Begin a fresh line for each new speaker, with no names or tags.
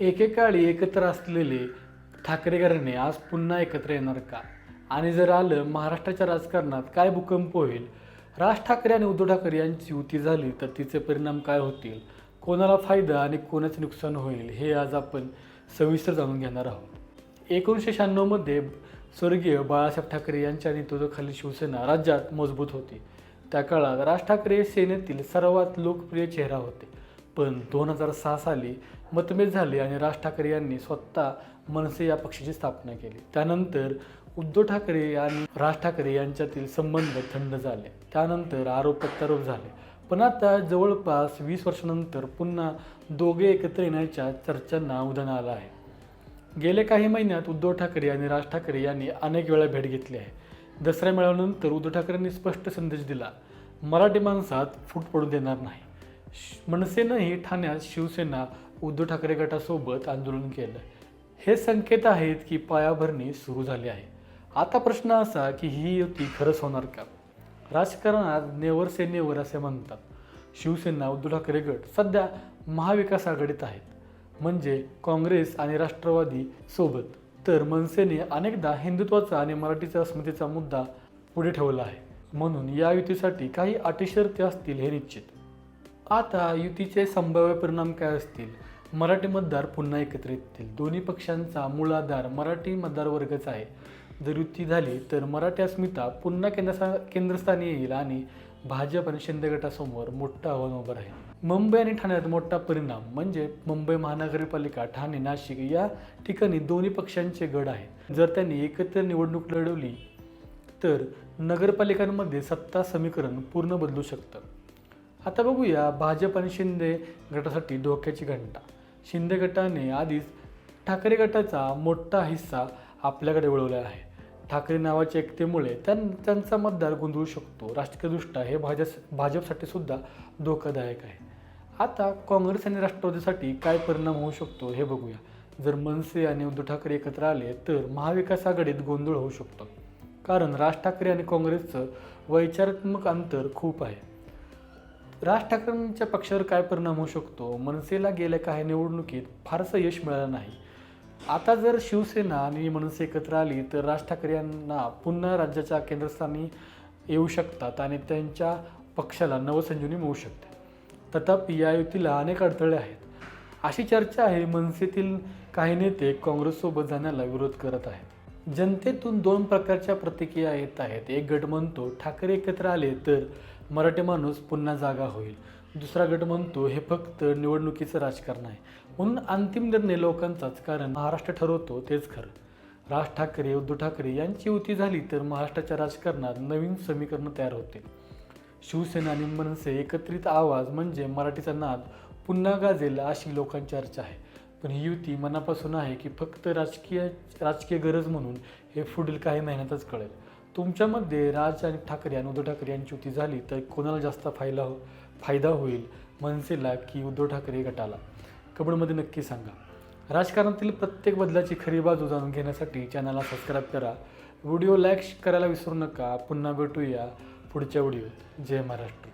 एकेकाळी एकत्र असलेले ठाकरे घराणे आज पुन्हा एकत्र येणार का? आणि जर आलं महाराष्ट्राच्या राजकारणात काय भूकंप होईल? राज ठाकरे आणि उद्धव ठाकरे यांची युती झाली तर तिचे परिणाम काय होतील? कोणाला फायदा आणि कोणाचे नुकसान होईल हे आज आपण सविस्तर जाणून घेणार आहोत. एकोणीसशे शहाण्णवमध्ये स्वर्गीय बाळासाहेब ठाकरे यांच्या नेतृत्वाखाली शिवसेना राज्यात मजबूत होती. त्या काळात राज ठाकरे सेनेतील सर्वात लोकप्रिय चेहरा होते. पण दोन हजार सहा साली मतभेद झाले आणि राज ठाकरे यांनी स्वतः मनसे या पक्षाची स्थापना केली. त्यानंतर उद्धव ठाकरे आणि राज ठाकरे यांच्यातील संबंध थंड झाले. त्यानंतर आरोप प्रत्यारोप झाले. पण आता जवळपास वीस वर्षानंतर पुन्हा दोघे एकत्र येण्याच्या चर्चांना उधाण आलं आहे. गेल्या काही महिन्यात उद्धव ठाकरे आणि राज ठाकरे यांनी अनेक वेळा भेट घेतली आहे. दसऱ्या मेळाव्यानंतर उद्धव ठाकरेंनी स्पष्ट संदेश दिला मराठी माणसात फूट पडू देणार नाही. श- मनसेनंही ठाण्यात शिवसेना उद्धव ठाकरे गटासोबत आंदोलन केलं. हे संकेत आहेत की पायाभरणी सुरू झाली आहे. आता प्रश्न असा की ही युती खरंच होणार का? राजकारणात नेवर से नेवर असे म्हणतात. शिवसेना उद्धव ठाकरे गट सध्या महाविकास आघाडीत आहेत. म्हणजे काँग्रेस आणि राष्ट्रवादी सोबत. तर मनसेने अनेकदा हिंदुत्वाचा आणि मराठीचा अस्मितेचा मुद्दा पुढे ठेवला आहे. म्हणून या युतीसाठी काही अटी शर्ती असतील हे निश्चित. आता युतीचे संभाव्य परिणाम काय असतील? मराठी मतदार पुन्हा एकत्र येतील. दोन्ही पक्षांचा मूळ आधार मराठी मतदार वर्गच आहे. जर युती झाली तर मराठी अस्मिता पुन्हा केंद्रस्था केंद्रस्थानी येईल आणि भाजप आणि शिंदे गटासमोर मोठं आव्हान उभं राहील. मुंबई आणि ठाण्यात मोठा परिणाम म्हणजे मुंबई महानगरपालिका ठाणे नाशिक या ठिकाणी दोन्ही पक्षांचे गड आहेत. जर त्यांनी एकत्र निवडणूक लढवली तर नगरपालिकांमध्ये सत्ता समीकरण पूर्ण बदलू शकतं. आता बघूया भाजप आणि शिंदे गटासाठी धोक्याची घंटा. शिंदे गटाने आधीच ठाकरे गटाचा मोठा हिस्सा आपल्याकडे वळवला आहे. ठाकरे नावाच्या एकतेमुळे त्यां त्यांचा मतदार गोंधळू शकतो. राजकीयदृष्ट्या हे भाजप भाजपसाठी सुद्धा धोकादायक आहे. आता काँग्रेस आणि राष्ट्रवादीसाठी काय परिणाम होऊ शकतो हे बघूया. जर मनसे आणि उद्धव ठाकरे एकत्र आले तर महाविकास आघाडीत गोंधळ होऊ शकतो. कारण राज ठाकरे आणि काँग्रेसचं वैचारात्मक अंतर खूप आहे. राज ठाकरेंच्या पक्षावर काय परिणाम होऊ शकतो? मनसेला गेल्या काही निवडणुकीत फारसं यश मिळालं नाही. आता जर शिवसेना आणि मनसे एकत्र आली तर राज ठाकरे यांना पुन्हा राज्याच्या केंद्रस्थानी येऊ शकतात आणि त्यांच्या पक्षाला नवसंजीवनी मिळू शकते. तथापि या युतीला अनेक अडथळे आहेत. अशी चर्चा आहे मनसेतील काही नेते काँग्रेससोबत जाण्याला विरोध करत आहेत. जनतेतून दोन प्रकारच्या प्रतिक्रिया येत आहेत. एक गट म्हणतो ठाकरे एकत्र आले तर मराठी माणूस पुन्हा जागा होईल. दुसरा गट म्हणतो हे फक्त निवडणुकीचं राजकारण आहे. म्हणून अंतिम निर्णय लोकांचाच कारण महाराष्ट्र ठरवतो तेच खरं. राज ठाकरे उद्धव ठाकरे यांची युती झाली तर महाराष्ट्राच्या राजकारणात नवीन समीकरणं तयार होते शिवसेना आणि मनसे एकत्रित आवाज म्हणजे मराठीचा नाद पुन्हा गाजेल अशी लोकांची चर्चा आहे. पण ही युती मनापासून आहे की फक्त राजकीय राजकीय गरज म्हणून हे पुढील काही महिन्यातच कळेल. तुमच्यामध्ये राज आणि ठाकरे आणि उद्धव ठाकरे यांची युती झाली तर कोणाला जास्त फायदा हो फायदा होईल? मनसेला की उद्धव ठाकरे गटाला? कमेंटमध्ये नक्की सांगा. राजकारणातील प्रत्येक बदलाची खरी बाजू जाणून घेण्यासाठी चॅनलला सबस्क्राईब करा. व्हिडिओ लाईक करायला विसरू नका. पुन्हा भेटूया पुढच्या व्हिडिओत जय महाराष्ट्र.